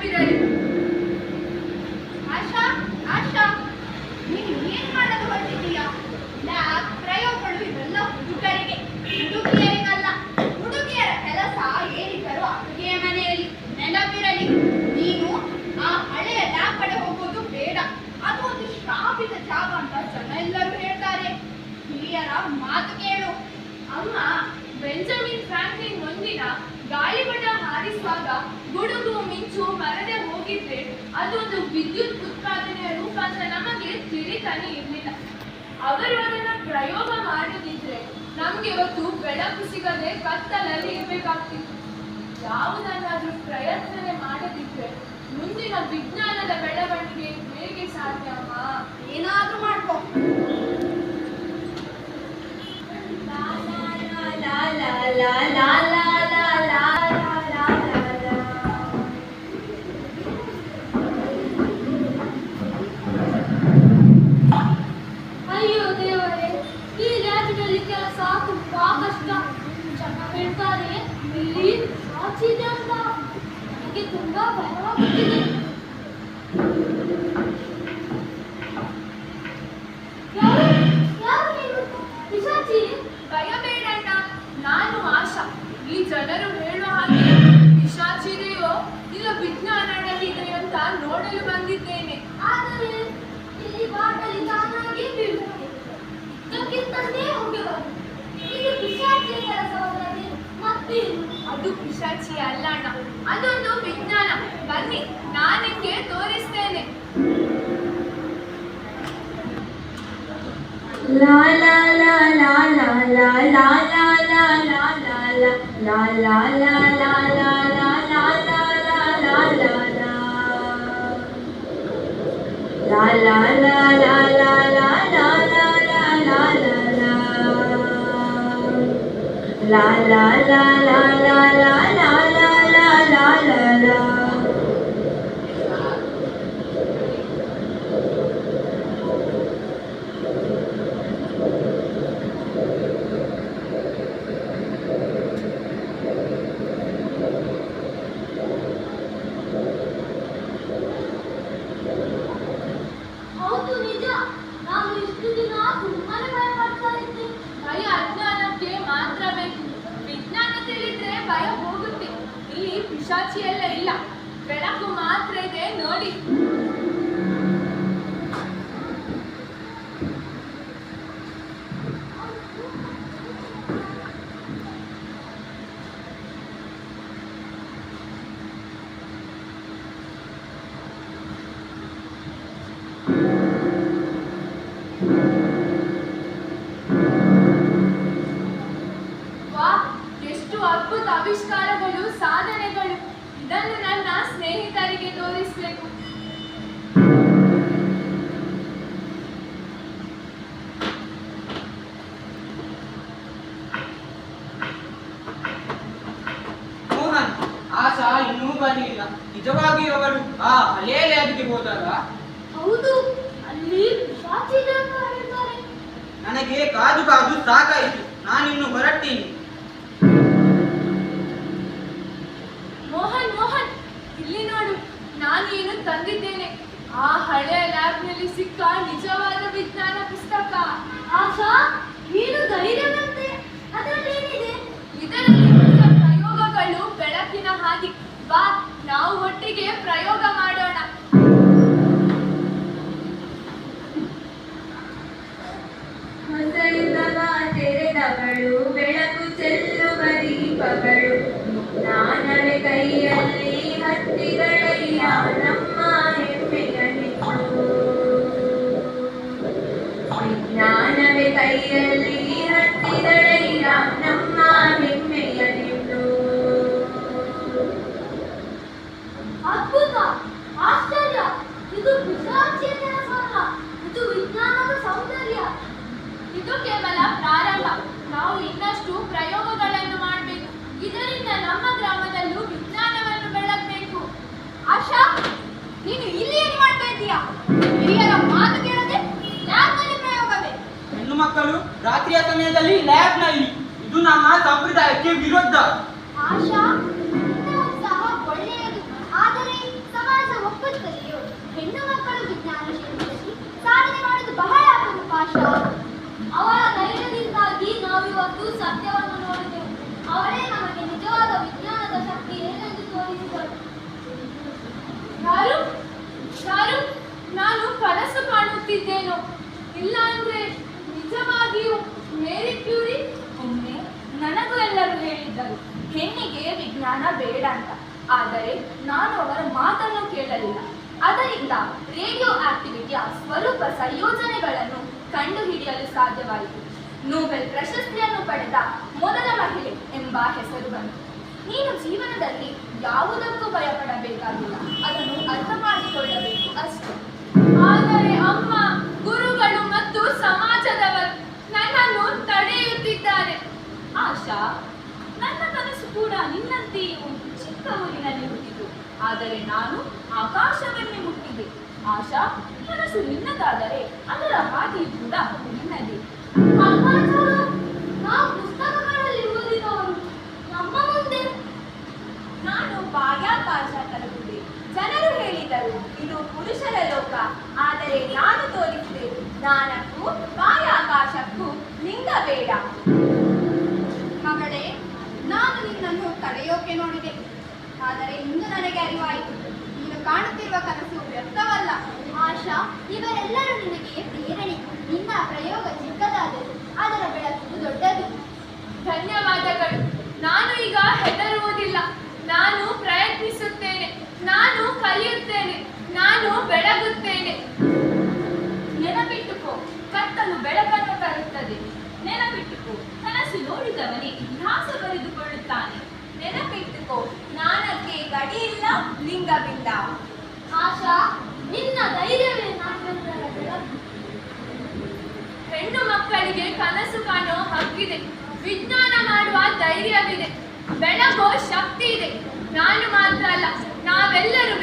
ತಪ್ಪಿದ್ದಾರೆ ಆಶಾ ಆಶಾ, ನೀನು ಏನ್ ಮಾಡಲು ಹೊರಟಿದ್ದೀಯಾ? ಲ್ಯಾಬ್ ಪ್ರಯೋಗಗಳು ಇವೆಲ್ಲ ಹುಡುಗರಿಗೆ, ಹುಡುಗಿಯರಿಗಲ್ಲ. ಹುಡುಗಿಯರ ಕೆಲಸ ಏನಿದ್ದರೂ ಅಡುಗೆಯ ಮನೆಯಲ್ಲಿ ನೆನಪಿರಲಿ. ನೀನು ಆ ಹಳೆಯ ಲ್ಯಾಬ್ ಕಡೆ ಹೋಗೋದು ಬೇಡ. ಅದು ಒಂದು ಶ್ರಾಪಿತ ಜಾಗ ಅಂತ ಜನ ಎಲ್ಲರೂ ಹೇಳ್ತಾರೆ. ಹಿರಿಯರ ಮಾತು ಕೇಳು. ಅಮ್ಮ, ಬೆಂಜಮಿನ್ ಫ್ರಾಂಕ್ಲಿನ್ ಒಂದಿನ ಗಾಳಿಪಟ ಹಾರಿಸುವಾಗ ಗುಡುಗು ಮಿಂಚು ಬರದೆ ಹೋಗಿದ್ರೆ ಅದೊಂದು ವಿದ್ಯುತ್ ಉತ್ಪಾದನೆಯ ರೂಪ ಅಂತ ನಮಗೆ ತಿಳಿತಾನೆ ಇರಲಿಲ್ಲ. ಅವರು ಅದನ್ನ ಪ್ರಯೋಗ ಮಾಡದಿದ್ರೆ ನಮ್ಗೆ ಇವತ್ತು ಬೆಳಕು ಸಿಗದೆ ಕತ್ತಲಲ್ಲಿ ಇರ್ಬೇಕಾಗ್ತಿತ್ತು. ಯಾವುದನ್ನಾದ್ರೂ ಪ್ರಯತ್ನನೆ ಮಾಡದಿದ್ರೆ ಮುಂದಿನ ವಿಜ್ಞಾನದ ಬೆಳವಣಿಗೆ ಹೇಗೆ ಸಾಧ್ಯ ಏನಾದ್ರೂ ಮಾಡ್ಕೋ. ಲಾ ಲಾ ಲಾ ಲಾ ಲಾ ಅದು ಪಿಶಾಚಿ ಅಲ್ಲ ಅಣ್ಣ ಅದೊಂದು ವಿಜ್ಞಾನ ಬನ್ನಿ ನಾನು ನಿಮ್ಗೆ ತೋರಿಸ್ತೇನೆ La la la la la la la la la la la la la la la la La la la la la ನನಗೆ ಕಾದು ಕಾದು ಸಾಕಾಯಿತು. ನಾನಿನ್ನು ಹೊರಟೀನಿ ಮೋಹನ್ ಮೋಹನ್, ಇಲ್ಲಿ ನೋಡು. ನಾನು ಏನು ತಂದಿದ್ದೇನೆ. ಆ ಹಳೆಯ ಲ್ಯಾಬ್ನಲ್ಲಿ ಸಿಕ್ಕ ನಿಜವಾದ ವಿಜ್ಞಾನ ಪುಸ್ತಕ. ಆಹಾ ನೀನು ಧೈರ್ಯವಂತೆ ಅದರಲ್ಲಿ ಏನಿದೆ ಇದರಲ್ಲಿ ಪ್ರಯೋಗಗಳು ಬೆಳಕಿನ ಹಾದಿ. ಬಾ, ನಾವು ಒಟ್ಟಿಗೆ ಪ್ರಯೋಗ ಮಾಡೋಣ ಹೊಸ ಯುಗವ ತೆರೆದವಳು ಬೆಳಕು ಚೆಲ್ಲುವ ದೀಪಗಳು. ರಾತ್ರಿಯ ಸಮಯದಲ್ಲಿ ಲ್ಯಾಬ್ನಲ್ಲಿ ಇದು ನಮ್ಮ ಸಂಪ್ರದಾಯಕ್ಕೆ ವಿರುದ್ಧ. ಆಶಾ ಹೆಣ್ಣು ಬಹಳ ಸತ್ಯವನ್ನು ನಮಗೆ ನಿಜವಾದ ವಿಜ್ಞಾನದ ಶಕ್ತಿ ಏನೆಂದು ತೋರಿಸಿದರು. ನಾನು ಇಲ್ಲ ಅಂದ್ರೆ ನಿಜವಾಗಿಯೂ ಮೇರಿ ಕ್ಯೂರಿ ಒಮ್ಮೆ ನನಗೂ ಎಲ್ಲರೂ ಹೇಳಿದ್ದರು. ಹೆಣ್ಣಿಗೆ ವಿಜ್ಞಾನ ಬೇಡ ಅಂತ. ಆದರೆ ನಾನು ಅವರ ಮಾತನ್ನು ಕೇಳಲಿಲ್ಲ. ಅದರಿಂದ ರೇಡಿಯೋ ಆಕ್ಟಿವಿಟಿಯ ಸ್ವರೂಪ ಸಂಯೋಜನೆಗಳನ್ನು ಕಂಡುಹಿಡಿಯಲು ಸಾಧ್ಯವಾಯಿತು. ನೊಬೆಲ್ ಪ್ರಶಸ್ತಿಯನ್ನು ಪಡೆದ ಮೊದಲ ಮಹಿಳೆ ಎಂಬ ಹೆಸರು ಬಂತು. ನೀನು ಜೀವನದಲ್ಲಿ ಯಾವುದಕ್ಕೂ ಭಯಪಡಬೇಕಾಗಿಲ್ಲ. ಅದನ್ನು ಅರ್ಥ ಮಾಡಿಕೊಳ್ಳಬೇಕು ಅಷ್ಟೇ. ಆದರೆ ಅಮ್ಮ ಸಮಾಜದವರು ನನ್ನನ್ನು ತಡೆಯುತ್ತಿದ್ದಾರೆ. ಆಶಾ, ನನ್ನ ಕನಸು ಕೂಡ ನಿನ್ನಂತೆಯೇ ಒಂದು ಚಿಕ್ಕ ಊರಿನಲ್ಲಿ ಹುಟ್ಟಿತು. ಆದರೆ ನಾನು ಆಕಾಶವನ್ನೇ ಮುಟ್ಟಿದೆ. ಆಶಾ ಕನಸು ನಿನ್ನದಾದರೆ ಅದರ ಹಾದಿ ಕೂಡ ನಿನ್ನದೇ ಅಪ್ಪಾಚಾರ, ನಾವು ಪುಸ್ತಕಗಳಲ್ಲಿ ಓದಿದವರು ನಮ್ಮ ಮುಂದೆ ನಾನು ಬಾಹ್ಯಾಕಾಶ ತಲುಪಿದೆ ಜನರು ಹೇಳಿದರು ಇದು ಪುರುಷರ ಲೋಕ ಆದರೆ ನಾನು ತೋರಿಸಿದೆ ಜ್ಞಾನಕ್ಕೂ ಬಾಹ್ಯಾಕಾಶಕ್ಕೂ ಲಿಂಗ ಬೇಡ ಮಗಳೇ ನಾನು ನಿನ್ನನ್ನು ತಡೆಯೋಕೆ ನೋಡಿದೆ ಆದರೆ ಇಂದು ನನಗೆ ಅರಿವಾಯಿತು ನೀನು ಕಾಣುತ್ತಿರುವ ಕನಸು ವ್ಯರ್ಥವಲ್ಲ ಆಶಾ ಇವರೆಲ್ಲರೂ ನಿನಗೆ ಪ್ರೇರಣೆ ನಿನ್ನ ಪ್ರಯೋಗ ಚಿಕ್ಕದಾದರೂ ಅದರ ಬೆಳಕು ದೊಡ್ಡದು ಧನ್ಯವಾದಗಳು ನಾನು ಈಗ ಹೆದರುವುದಿಲ್ಲ ನಾನು ಪ್ರಯತ್ನಿಸುತ್ತೇನೆ ನಾನು ಕಲಿಯುತ್ತೇನೆ, ನಾನು ಬೆಳಗುತ್ತೇನೆ. ನೆನಪಿಟ್ಟುಕೋ, ಕತ್ತಲು ಬೆಳಕನ್ನು ತರುತ್ತದೆ. ನೆನಪಿಟ್ಟುಕೋ, ಕನಸು ನೋಡಿದವನೇ ಇತಿಹಾಸ ಬರೆದುಕೊಳ್ಳುತ್ತಾನೆ. ನೆನಪಿಟ್ಟುಕೋ, ನಾನಕ್ಕೆ ಗಡಿ ಇಲ್ಲ ಲಿಂಗವಿಲ್ಲ. ಆಶಾ, ನಿನ್ನ ಧೈರ್ಯವೇ ಹೆಣ್ಣು ಮಕ್ಕಳಿಗೆ ಕನಸು ಕಾಣೋ ಹಕ್ಕಿದೆ. ವಿಜ್ಞಾನ ಮಾಡುವ ಧೈರ್ಯವಿದೆ. ಬೆಳಗೋ ಶಕ್ತಿ ಇದೆ. ನಾನು ಮಾತ್ರ ಅಲ್ಲ, ನಾವೆಲ್ಲರೂ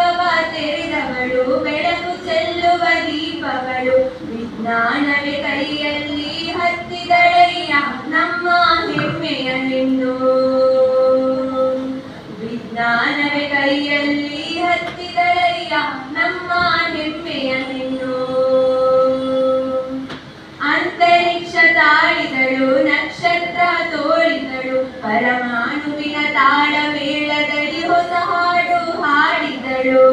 ಯುಗವ ತೆರೆದವಳು, ಬೆಳಕು ಚೆಲ್ಲುವ ದೀಪಗಳು ವಿಜ್ಞಾನವೇ ಕೈಯಲ್ಲಿ ಹತ್ತಿದಳೆಯ ನಮ್ಮ ಹೆಮ್ಮೆಯ ಹೆಣ್ಣು ವಿಜ್ಞಾನವೇ ಕೈಯಲ್ಲಿ ಹತ್ತಿದಳೆಯ ನಮ್ಮ ಹೆಮ್ಮೆಯ ಹೆಣ್ಣು ಅಂತರಿಕ್ಷ ತಾಳಿದಳು, ನಕ್ಷತ್ರ ತೋರಿದಳು ಪರಮಾಣುವಿನ ತಾಳ ಹೊಸ ಹಾಡು ಹಾಡಿದಳು.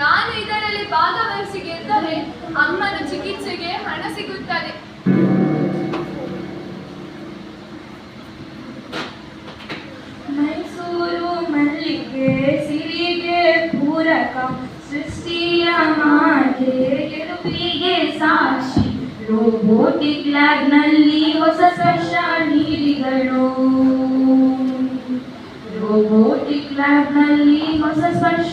ನಾನು ಇದರಲ್ಲಿ ಭಾಗವಹಿಸಿ ಗೆದ್ದರೆ ಅಮ್ಮನ ಚಿಕಿತ್ಸೆಗೆ ಹಣ ಸಿಗುತ್ತದೆ. ಮೈಸೂರು ಮಲ್ಲಿಗೆ ಸಿರಿಗೆ ಪೂರಕ ಸೃಷ್ಟಿಯ ಮಾಗೆ ಗೆಲುವಿಗೆ ಸಾಕ್ಷಿ ರೋಬೋಟಿಕ್ ಲ್ಯಾಬ್ನಲ್ಲಿ ಹೊಸ ಸ್ಪರ್ಶ ನೀಲಿಗಳು ರೋಬೋಟಿಕ್ ಲ್ಯಾಬ್ನಲ್ಲಿ ಹೊಸ ಸ್ಪರ್ಶ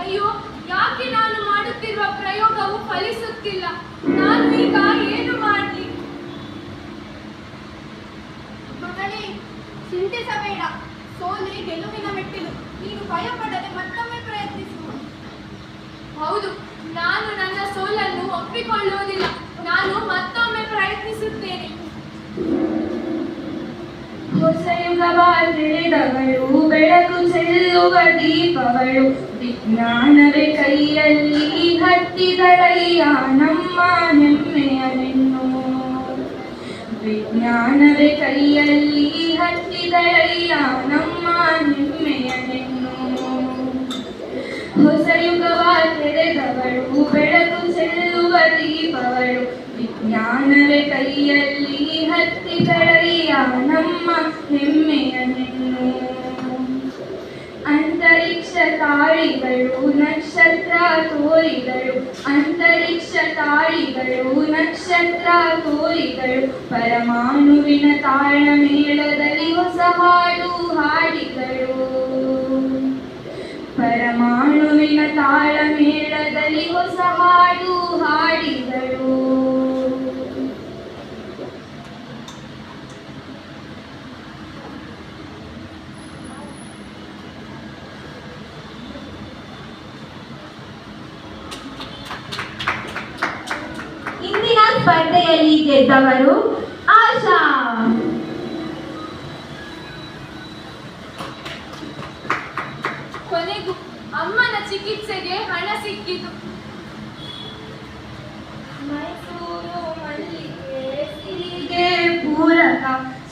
ಅಯ್ಯೋ ಯಾಕೆ ನಾನು ಮಾಡುತ್ತಿರುವ ಪ್ರಯೋಗವು ಫಲಿಸುತ್ತಿಲ್ಲ? ನಾನು ಈಗ ಏನು ಮಾಡಲಿ? ಮಗಳೇ ಚಿಂತಿಸಬೇಡ ಸೋಲೆ ಗೆಲುವಿನ ಮೆಟ್ಟಿಲು. ನೀನು ಭಯಪಡದೆ ಮತ್ತೊಮ್ಮೆ ಪ್ರಯತ್ನಿಸು. ಹೌದು ನಾನು ನನ್ನ ಸೋಲನ್ನು ಒಪ್ಪಿಕೊಳ್ಳುವುದಿಲ್ಲ. ನಾನು ಮತ್ತೊಮ್ಮೆ ಪ್ರಯತ್ನಿಸುತ್ತೇನೆ. ತಿಳಿದವಳು ಬೆಳಕು ಚೆಲ್ಲುವ ದೀಪವಳು. ವಿಜ್ಞಾನವೇ ಕೈಯಲ್ಲಿ ಹತ್ತಿದಳಯ್ಯ ನಮ್ಮ ಹೆಮ್ಮೆಯ ಹೆಣ್ಣು ವಿಜ್ಞಾನವೇ ಕೈಯಲ್ಲಿ ಹತ್ತಿದಳಯ್ಯ ನಮ್ಮ ಹೆಮ್ಮೆಯ ಹೆಣ್ಣು ಹೊಸ ಯುಗವ ತೆರೆದವಳು ಬೆಳಕು ಚೆಲ್ಲುವ ದೀಪವಳು. ವಿಜ್ಞಾನವೇ ಕೈಯಲ್ಲಿ ಹತ್ತಿ ಕಳೆಯ ನಮ್ಮ ಹೆಮ್ಮೆಯ ನೆನ್ನು ಅಂತರಿಕ್ಷ ತಾಳಿಗಳು ನಕ್ಷತ್ರ ತೋರಿಗಳು, ಅಂತರಿಕ್ಷ ತಾಳಿಗಳು ನಕ್ಷತ್ರ ತೋರಿಗಳು, ಪರಮಾಣುವಿನ ತಾಳ ಮೇಳದಲ್ಲಿ ಹೊಸ ಹಾಡು ಹಾಡಿಗಳು. ಪರಮಾಣುವಿನ ತಾಳ ಮೇಳದಲ್ಲಿ ಹೊಸ ಹಾಡು ಹಾಡಿ ಗೆದ್ದವರು ಆಶಾ. ಕೊನೆಗೂ ಅಮ್ಮನ ಚಿಕಿತ್ಸೆಗೆ ಹಣ ಸಿಕ್ಕಿತು. ಮೈಸೂರು ಮಲ್ಲಿಗೆ ಪೂರಕ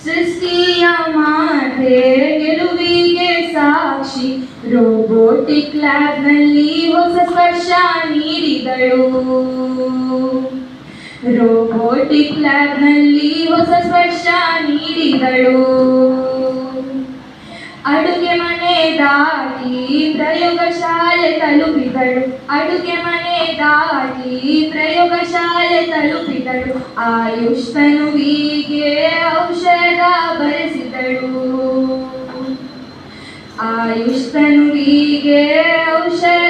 ಸೃಷ್ಟಿಯ ಮಾತೆ ಗೆಲುವಿಗೆ ಸಾಕ್ಷಿ. ರೋಬೋಟಿಕ್ ಲ್ಯಾಬ್ನಲ್ಲಿ ಹೊಸ ಸ್ಪರ್ಶ ನೀಡಿದಳು. ರೋಬೋಟಿಕ್ ಲ್ಯಾಬ್ನಲ್ಲಿ ಹೊಸ ಸ್ಪರ್ಶ ನೀಡಿದಳು. ಅಡುಗೆ ಮನೆ ದಾಟಿ ಪ್ರಯೋಗಶಾಲೆ ತಲುಪಿದಳು. ಅಡುಗೆ ಮನೆ ದಾಟಿ ಪ್ರಯೋಗಶಾಲೆ ತಲುಪಿದಳು. ಆಯುಷ್ ತನುವಿಗೆ ಔಷಧ ಬರೆಸಿದಳು. ಆಯುಷ್ ತನುವಿಗೆ ಔಷಧ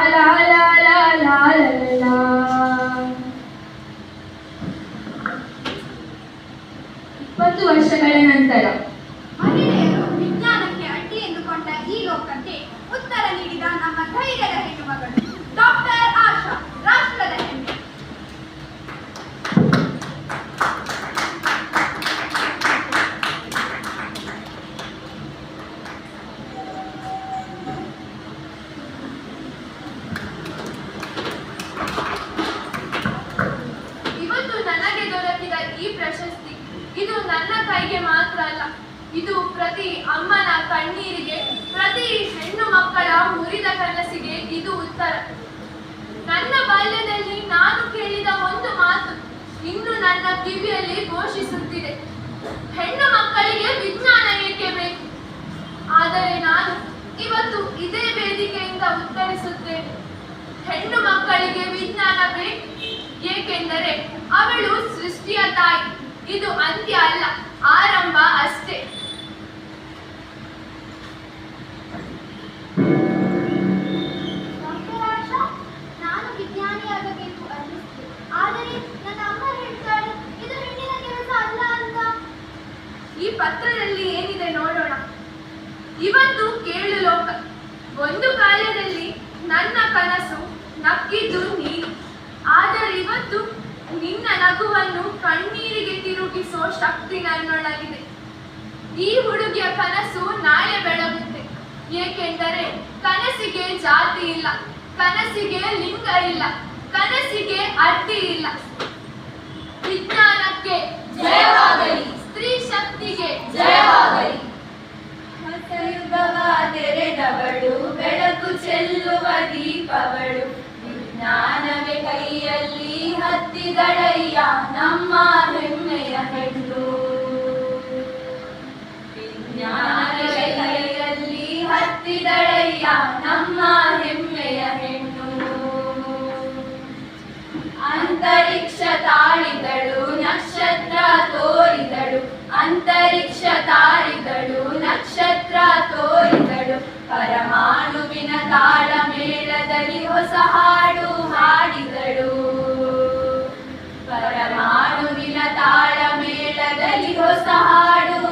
ಇದು ನನ್ನ ಕೈಗೆ ಮಾತ್ರ ಅಲ್ಲ. ಇದು ಪ್ರತಿ ಅಮ್ಮನ ಕಣ್ಣೀರಿಗೆ, ಪ್ರತಿ ಹೆಣ್ಣು ಮಕ್ಕಳ ಮುರಿದ ಕನಸಿಗೆ ಇದು ಉತ್ತರ. ನನ್ನ ಬಾಲ್ಯದಲ್ಲಿ ನಾನು ಕೇಳಿದ ಒಂದು ಮಾತು ಇನ್ನು ನನ್ನ ಕಿವಿಯಲ್ಲಿ ಘೋಷಿಸುತ್ತಿದೆ. ಹೆಣ್ಣು ಮಕ್ಕಳಿಗೆ ವಿಜ್ಞಾನ ಏಕೆ ಬೇಕು? ಆದರೆ ನಾನು ಇವತ್ತು ಇದೇ ವೇದಿಕೆಯಿಂದ ಉತ್ತರಿಸುತ್ತೇನೆ. ಹೆಣ್ಣು ಮಕ್ಕಳಿಗೆ ವಿಜ್ಞಾನ ಬೇಕು, ಏಕೆಂದರೆ ಅವಳು ಇದು ಅಂತ್ಯ ಅಲ್ಲ ಆರಂಭ ಅಷ್ಟೇ. ಈ ಪತ್ರದಲ್ಲಿ ಏನಿದೆ ನೋಡೋಣ. ಇವತ್ತು ಕೇಳು ಲೋಕ. ಒಂದು ಕಾಲದಲ್ಲಿ ನನ್ನ ಕನಸು ನಕ್ಕಿದ್ದು ನೀನು. ಆದರೆ ಇವತ್ತು ನಿನ್ನ ನಗುವನ್ನು ಕಣ್ಣೀರಿಗೆ ತಿರುಗಿಸೋ ಶಕ್ತಿ ನನ್ನೊಳಗಿದೆ. ಈ ಹುಡುಗಿಯ ಕನಸು ನಾಳೆ ಬೆಳಗುತ್ತೆ. ಏಕೆಂದರೆ ಕನಸಿಗೆ ಜಾತಿ ಇಲ್ಲ, ಕನಸಿಗೆ ಲಿಂಗ ಇಲ್ಲ, ಕನಸಿಗೆ ಅಡ್ಡಿ ಇಲ್ಲ. ವಿಜ್ಞಾನಕ್ಕೆ ಜಯವಾಗಲಿ, ಸ್ತ್ರೀ ಶಕ್ತಿಗೆ ಜಯವಾಗಲಿ. ತೆರೆದವಳು, ಬೆಳಕು ಚೆಲ್ಲುವ ದೀಪವಳು. ವಿಜ್ಞಾನವೇ ಕೈಯಲ್ಲಿ ಹತ್ತಿದಳಯ್ಯ ನಮ್ಮ ಹೆಮ್ಮೆಯ ಹೆಣ್ಣು. ವಿಜ್ಞಾನವೇ ಕೈಯಲ್ಲಿ ಹತ್ತಿದಳಯ್ಯ ನಮ್ಮ ಹೆಮ್ಮೆಯ ಹೆಣ್ಣು. ಅಂತರಿಕ್ಷ ತಾಳಿದಳು ನಕ್ಷತ್ರ ತೋರಿದಳು ಅಂತರಿಕ್ಷ ತಾಳಿದಳು ನಕ್ಷತ್ರ ತೋರಿದಳು ಪರಮಾಣುವಿನ ತಾಳ ಮೇಳದಲ್ಲಿ ಹೊಸ ಹಾಡು സഹാടു